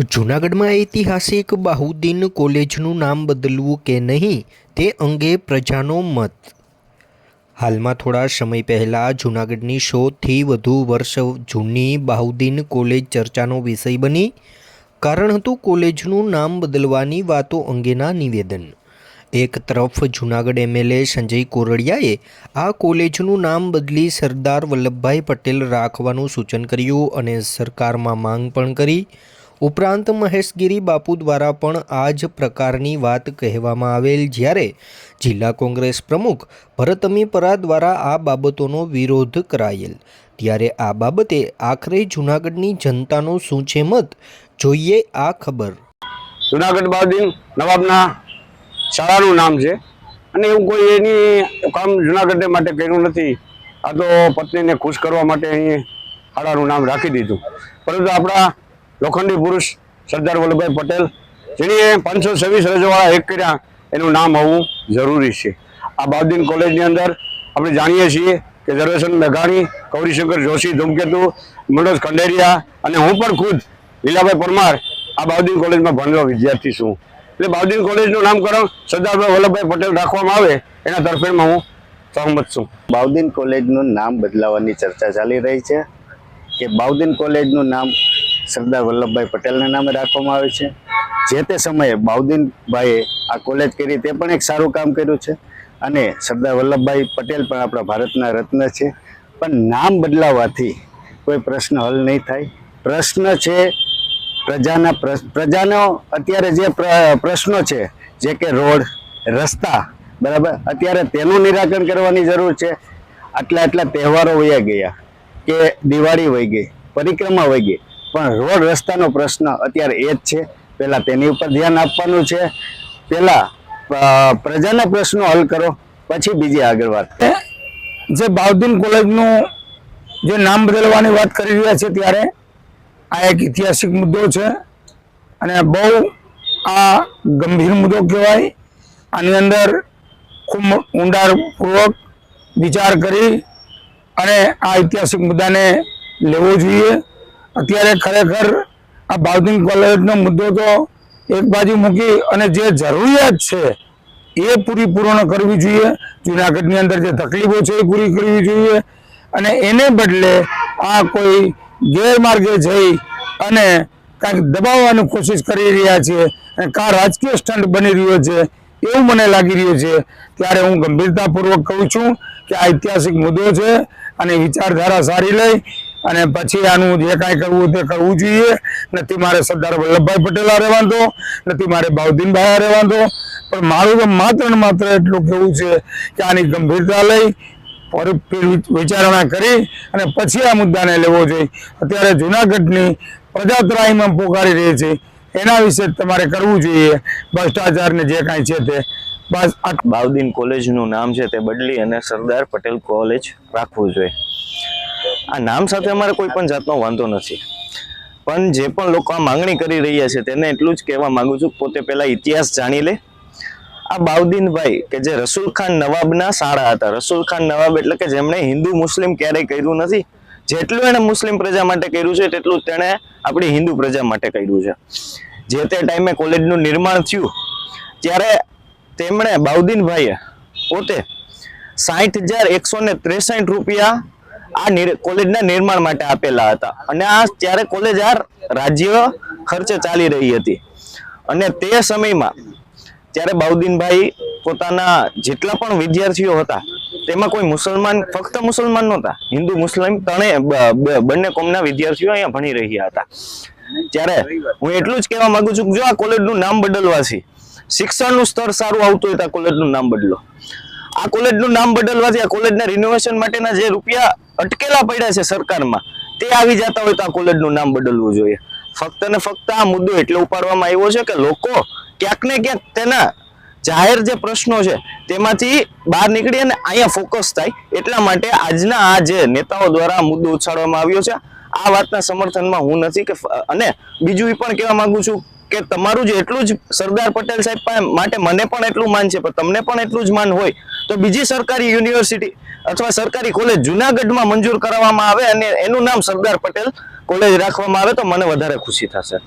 જૂનાગઢમાં ઐતિહાસિક બાહુદ્દીન કોલેજનું નામ બદલવું કે નહીં તે અંગે પ્રજાનો મત. હાલમાં થોડા સમય પહેલાં જૂનાગઢની સોથી વધુ વર્ષ જૂની બાહુદ્દીન કોલેજ ચર્ચાનો વિષય બની. કારણ હતું કોલેજનું નામ બદલવાની વાતો અંગેના નિવેદન. એક તરફ જૂનાગઢ એમએલએ સંજય કોરડિયાએ આ કોલેજનું નામ બદલી સરદાર વલ્લભભાઈ પટેલ રાખવાનું સૂચન કર્યું અને સરકારમાં માંગ પણ કરી. ઉપરાંત મહેશગીરી બાપુ દ્વારા પણ આ જ પ્રકારની વાત કહેવામાં આવેલ, જ્યારે જિલ્લા કોંગ્રેસ પ્રમુખ ભરતમીપરા દ્વારા આ બાબતોનો વિરોધ કરાયેલ. ત્યારે આ બાબતે આખરે જૂનાગઢની જનતાનો શું છે મત જોઈએ આ ખબર. જુનાગઢ બાદિન નવાબના શાળાનું નામ છે. અને એવું કોઈ એની કામ જુનાગઢ માટે કર્યું નથી. આ તો પત્નીને ખુશ કરવા માટે અહીં શાળાનું નામ રાખી દીધું. પરંતુ આપણા લોખંડી પુરુષ સરદાર વલ્લભભાઈ પટેલ જેણીએ પાંચસો છવ્વીસ રજવાળા એક કર્યા, એનું નામ હોવું જરૂરી છે. આ બાઉદ્દીન કોલેજની અંદર આપણે જાણીએ છીએ કે દર્શન મેઘાણી, ગૌરીશંકર જોશી, ધૂમકેતુ મનોજ ખંડેરિયા અને હું પણ ખુદ લીલાભાઈ પરમાર આ બાઉદ્દીન કોલેજમાં ભણેલો વિદ્યાર્થી છું. એટલે બાઉદ્દીન કોલેજનું નામકરણ સરદારભાઈ વલ્લભભાઈ પટેલ રાખવામાં આવે, એના તરફેણમાં હું સહમત છું. બાઉદ્દીન કોલેજનું નામ બદલાવાની ચર્ચા ચાલી રહી છે કે બાઉદ્દીન કોલેજનું નામ સરદાર વલ્લભભાઈ પટેલના નામે રાખવામાં આવે છે. જે તે સમયે બાઉદ્દીનભાઈએ આ કોલેજ કરી તે પણ એક સારું કામ કર્યું છે. અને સરદાર વલ્લભભાઈ પટેલ પણ આપણા ભારતના રત્ન છે. પણ નામ બદલાવાથી કોઈ પ્રશ્ન હલ નહીં થાય. પ્રશ્ન છે પ્રજાના પ્રજાનો અત્યારે જે પ્ર- પ્રશ્નો છે, જે કે રોડ, રસ્તા, બરાબર? અત્યારે તેનું નિરાકરણ કરવાની જરૂર છે. આટલા આટલા તહેવારો વયા ગયા, કે દિવાળી વહી ગઈ, પરિક્રમા વહી ગઈ. પણ રોડ રસ્તાનો પ્રશ્ન અત્યારે એ જ છે. પહેલાં તેની ઉપર ધ્યાન આપવાનું છે. પહેલાં પ્રજાના પ્રશ્નો હલ કરો, પછી બીજી આગળ વાત જે બાઉદ્દીન કોલેજનું જે નામ બદલવાની વાત કરી રહ્યા છે ત્યારે આ એક ઐતિહાસિક મુદ્દો છે અને બહુ આ ગંભીર મુદ્દો કહેવાય. આની અંદર ખૂબ ઊંડાણપૂર્વક વિચાર કરી અને આ ઐતિહાસિક મુદ્દાને લેવો જોઈએ. અત્યારે ખરેખર આ બાઉદ્દીન કોલેજનો મુદ્દો તો એક બાજુ મૂકી અને જે જરૂરિયાત છે એ પૂરી પૂર્ણ કરવી જોઈએ. જૂનાગઢની અંદર જે તકલીફો છે એ પૂરી કરવી જોઈએ અને એને બદલે આ કોઈ ગેરમાર્ગે જઈ અને કાંઈક દબાવવાની કોશિશ કરી રહ્યા છે અને કા રાજકીય સ્ટન્ટ બની રહ્યો છે એવું મને લાગી રહ્યું છે. ત્યારે હું ગંભીરતાપૂર્વક કહું છું કે આ ઐતિહાસિક મુદ્દો છે અને વિચારધારા સારી લઈ અને પછી આનું જે કાંઈ કરવું તે કરવું જોઈએ. નથી મારે સરદાર વલ્લભભાઈ પટેલ હારે વાંધો નથી મારે બાઉદ્દીનભાઈ હારે પણ મારું તો માત્ર ને માત્ર એટલું કહેવું છે કે આની ગંભીરતા લઈ વિચારણા કરી અને પછી આ મુદ્દાને લેવો જોઈએ. અત્યારે જુનાગઢની પ્રજા ત્રાહીમાં પોકારી રહી છે. એના વિશે તમારે કરવું જોઈએ. ભ્રષ્ટાચારને જે કાંઈ છે તે. બસ બાઉદ્દીન કોલેજનું નામ છે તે બદલી અને સરદાર પટેલ કોલેજ રાખવું જોઈએ. આ નામ સાથે અમારે કોઈ પણ જાતનો વાંધો નથી. પણ જે પણ લોકો આ માંગણી કરી રહ્યા છે તેને એટલું જ કહેવા માંગુ છું, પોતે પહેલા ઇતિહાસ જાણી લે. આ બાઉદ્દીનભાઈ કે જે રસુલ ખાન નવાબના શાળા હતા. રસુલ ખાન નવાબ એટલે કે જેમણે હિન્દુ મુસ્લિમ ક્યારેય કર્યું નથી. જેટલું એણે મુસ્લિમ પ્રજા માટે કર્યું છે, તેટલું તેણે આપણી હિન્દુ પ્રજા માટે કર્યું છે. જે તે ટાઈમે કોલેજનું નિર્માણ થયું, ત્યારે તેમણે બાઉદ્દીનભાઈએ પોતે સાઠ હજાર એકસો ને ત્રેસઠ રૂપિયા આ કોલેજના નિર્માણ માટે આપેલા હતા. અને આ ત્યારે કોલેજ આ રાજ્ય ખર્ચે ચાલી રહી હતી. અને તે સમયમાં ત્યારે બાઉદ્દીનભાઈ પોતાના જેટલા પણ વિદ્યાર્થીઓ હતા, તેમાં કોઈ મુસલમાન, ફક્ત મુસલમાન નહોતા, હિન્દુ, મુસ્લિમ ત્રણેય બંને કોમના વિદ્યાર્થીઓ અહીંયા ભણી રહ્યા હતા. ત્યારે હું એટલું જ કહેવા માંગુ છું કે જો આ કોલેજનું નામ બદલવાથી શિક્ષણનું સ્તર સારું આવતું હોય તો આ કોલેજનું નામ બદલો. આ કોલેજનું નામ બદલવાથી આ કોલેજના રિનોવેશન માટેના જે રૂપિયા અટકેલા પડ્યા છે સરકારમાં. તે આવી જતા હોય તો આ કોલેજનું નામ બદલવું જોઈએ. ફક્ત ને ફક્ત આ મુદ્દો એટલે ઉપાડવામાં આવ્યો છે કે લોકો ક્યાંક ને ક્યાંક તેના જાહેર જે પ્રશ્નો છે તેમાંથી બહાર નીકળી અને અહીંયા ફોકસ થાય એટલા માટે આજના આ જે નેતાઓ દ્વારા મુદ્દો ઉછાળવામાં આવ્યો છે. આ વાતના સમર્થનમાં હું નથી કે અને બીજું એ પણ કહેવા માંગુ છું કે તમારું જે એટલું જ સરદાર પટેલ સાહેબ માટે મને પણ એટલું માન છે, પણ તમને પણ એટલું જ માન હોય તો બીજી સરકારી યુનિવર્સિટી અથવા સરકારી કોલેજ જુનાગઢમાં મંજૂર કરવામાં આવે અને એનું નામ સરદાર પટેલ કોલેજ રાખવામાં આવે તો મને વધારે ખુશી થશે.